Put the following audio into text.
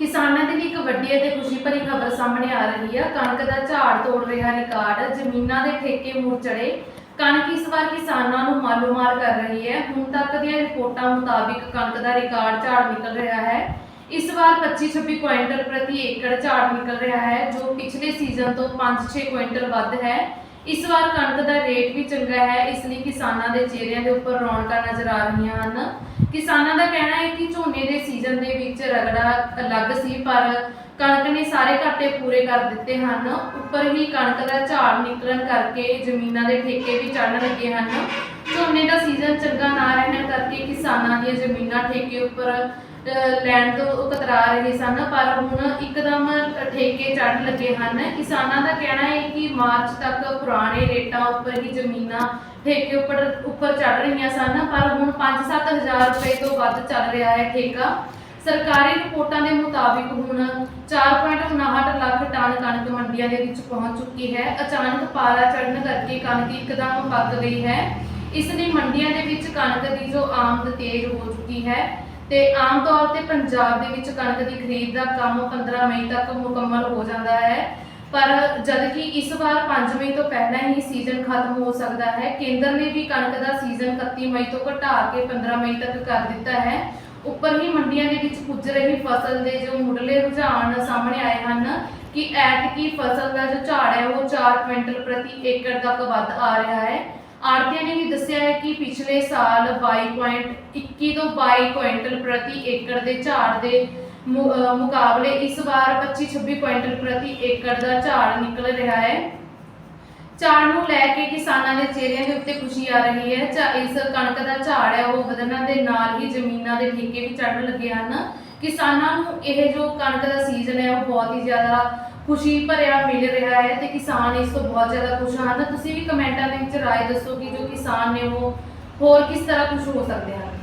ਕਿਸਾਨਾਂ ਦੇ ਲਈ ਇੱਕ ਵੱਡੀ ਅਤੇ ਖੁਸ਼ੀ ਭਰੀ ਖਬਰ ਸਾਹਮਣੇ ਆ ਰਹੀ ਹੈ ਕਣਕ ਦਾ ਝਾੜ ਤੋੜ ਰਿਹਾ ਰਿਕਾਰਡ, ਜ਼ਮੀਨਾਂ ਦੇ ਠੇਕੇ ਮੁੜ ਚੜੇ ਕਣਕ ਇਸ ਵਾਰ ਕਿਸਾਨਾਂ ਨੂੰ ਮਾਲੂਮਾਲ ਕਰ ਰਹੀ ਹੈ। ਹੁਣ ਤੱਕ ਦੀਆਂ ਰਿਪੋਰਟਾਂ ਮੁਤਾਬਿਕ ਕਣਕ ਦਾ ਰਿਕਾਰਡ ਝਾੜ ਨਿਕਲ ਰਿਹਾ ਹੈ। ਇਸ ਵਾਰ 25-26 ਕੁਇੰਟਲ ਪ੍ਰਤੀ ਏਕੜ ਝਾੜ ਨਿਕਲ ਰਿਹਾ ਹੈ, ਜੋ ਪਿਛਲੇ ਸੀਜ਼ਨ ਤੋਂ 5-6 ਕੁਇੰਟਲ ਵੱਧ ਹੈ। ਇਸ ਵਾਰ ਕਣਕ ਦਾ ਰੇਟ ਵੀ ਚੰਗਾ ਹੈ, ਇਸ ਲਈ ਕਿਸਾਨਾਂ ਦੇ ਚਿਹਰਿਆਂ ਦੇ ਉੱਪਰ ਰੌਣਕਾਂ ਨਜ਼ਰ ਆ ਰਹੀਆਂ ਹਨ। ਕਿਸਾਨਾਂ ਦਾ ਕਹਿਣਾ ਹੈ ਕਿ ਝੋਨੇ ਦੇ ਸੀਜ਼ਨ ਦੇ ਵਿੱਚ ਰਗੜਾ ਅਲੱਗ ਸੀ, ਪਰ ਕਣਕ ਨੇ ਸਾਰੇ ਘਾਟੇ ਪੂਰੇ ਕਰ ਦਿੱਤੇ ਹਨ। ਉੱਪਰ ਹੀ ਕਣਕ ਦਾ ਝਾੜ ਨਿਕਲਣ ਕਰਕੇ ਜ਼ਮੀਨਾਂ ਦੇ ਠੇਕੇ ਵੀ ਚੜ੍ਹਨ ਲੱਗੇ ਹਨ। ਝੋਨੇ ਦਾ ਸੀਜ਼ਨ ਚੰਗਾ ਨਾ ਰਹਿਣ ਕਰਕੇ ਕਿਸਾਨਾਂ ਦੀਆਂ ਜ਼ਮੀਨਾਂ ਠੇਕੇ ਉੱਪਰ ਲੈਣ ਤੋਂ ਕਤਰਾ ਰਹੇ ਸਨ, ਪਰ ਹੁਣ ਇੱਕਦਮ ਠੇਕੇ ਚੜ੍ਹਨ ਲੱਗੇ ਹਨ। ਕਿਸਾਨਾਂ ਦਾ ਕਹਿਣਾ ਹੈ ਕਿ ਮਾਰਚ ਤੱਕ ਪੁਰਾਣੇ ਰੇਟਾਂ ਉੱਪਰ ਹੀ ਜ਼ਮੀਨਾਂ ਠੇਕੇ ਉੱਪਰ ਉੱਪਰ ਚੜ ਰਹੀਆਂ ਸਨ, ਪਰ ਹੁਣ 5-7000 ਰੁਪਏ ਤੋਂ ਵੱਧ ਚੱਲ ਰਿਹਾ ਹੈ ਠੇਕਾ। ਸਰਕਾਰੀ ਰਿਪੋਰਟਾਂ ਦੇ ਮੁਤਾਬਿਕ ਹੁਣ 4.59 ਲੱਖ ਟਨ ਕਣਕ ਮੰਡੀਆਂ ਦੇ ਵਿੱਚ ਪਹੁੰਚ ਚੁੱਕੀ ਹੈ। ਅਚਾਨਕ ਪਾਰਾ ਚੜਨ ਕਰਕੇ ਕਣਕ ਇੱਕਦਮ ਵੱਧ ਗਈ ਹੈ। ਇਸ ਲਈ ਮੰਡੀਆਂ ਦੇ ਵਿੱਚ ਕਣਕ ਦੀ ਜੋ ਆਮਦ ਤੇਜ਼ ਹੋ ਚੁੱਕੀ ਹੈ ਤੇ ਆਮ ਤੌਰ ਤੇ ਪੰਜਾਬ ਦੇ ਵਿੱਚ ਕਣਕ ਦੀ ਖਰੀਦ ਦਾ ਕੰਮ 15 ਮਈ ਤੱਕ ਮੁਕੰਮਲ ਹੋ ਜਾਂਦਾ ਹੈ। ਪਰ ਜਦ ਕਿ ਇਸ ਵਾਰ 5 ਮਈ ਤੋਂ ਪਹਿਲਾਂ ਹੀ ਸੀਜ਼ਨ ਖਤਮ ਹੋ ਸਕਦਾ ਹੈ। ਕੇਂਦਰ ਨੇ ਵੀ ਕਣਕ ਦਾ ਸੀਜ਼ਨ 31 ਮਈ ਤੋਂ ਘਟਾ ਕੇ 15 ਮਈ ਤੱਕ ਕਰ ਦਿੱਤਾ ਹੈ। ਉੱਪਰ ਹੀ ਮੰਡੀਆਂ ਦੇ ਵਿੱਚ ਪੁੱਜ ਰਹੀ ਫਸਲ ਦੇ ਜੋ ਮੁੱਢਲੇ ਰੁਝਾਨ ਸਾਹਮਣੇ ਆਏ ਹਨ ਕਿ ਐਤਕੀ ਫਸਲ ਦਾ ਜੋ ਝਾੜ ਹੈ, ਉਹ 4 ਕੁਇੰਟਲ ਪ੍ਰਤੀ ਏਕੜ ਤੱਕ ਵੱਧ ਆ ਰਿਹਾ ਹੈ। ਆੜਤੀਆਂ ਨੇ ਵੀ ਦੱਸਿਆ ਹੈ ਕਿ ਪਿਛਲੇ ਸਾਲ 22.21 ਤੋਂ 22 ਕੁਇੰਟਲ ਪ੍ਰਤੀ ਏਕੜ ਦੇ ਝਾੜ ਦੇ ਮੁ- ਅਹ ਮੁਕਾਬਲੇ ਇਸ ਵਾਰ 25-26 ਕੁਇੰਟਲ ਪ੍ਰਤੀ ਏਕੜ ਦਾ ਝਾੜ ਨਿਕਲ ਰਿਹਾ ਹੈ। ਝਾੜ ਨੂੰ ਲੈ ਕੇ ਕਿਸਾਨਾਂ ਦੇ ਚਿਹਰਿਆਂ ਦੇ ਉੱਤੇ ਖੁਸ਼ੀ ਆ ਰਹੀ ਹੈ। ਚਾ ਇਸ ਕਣਕ ਦਾ ਝਾੜ ਹੈ, ਉਹ ਵਧਣ ਦੇ ਨਾਲ ਹੀ ਜ਼ਮੀਨਾਂ ਦੇ ਠੇਕੇ ਵੀ ਚੜ੍ਹਨ ਲੱਗੇ ਹਨ। ਕਿਸਾਨਾਂ ਨੂੰ ਇਹ ਜੋ ਕਣਕ ਦਾ ਸੀਜ਼ਨ ਹੈ, ਉਹ ਬਹੁਤ ਹੀ ਜ਼ਿਆਦਾ ਖੁਸ਼ੀ ਭਰਿਆ ਮਿਲ ਰਿਹਾ ਹੈ ਤੇ ਕਿਸਾਨ ਇਸ ਤੋਂ ਬਹੁਤ ਜ਼ਿਆਦਾ ਖੁਸ਼ ਹਨ। ਤੁਸੀਂ ਵੀ ਕਮੈਂਟਾਂ ਦੇ ਵਿੱਚ ਰਾਏ ਦੱਸੋ ਕਿ ਜੋ ਕਿਸਾਨ ਨੇ ਉਹ ਹੋਰ ਕਿਸ ਤਰ੍ਹਾਂ ਖੁਸ਼ ਹੋ ਸਕਦੇ ਹਨ?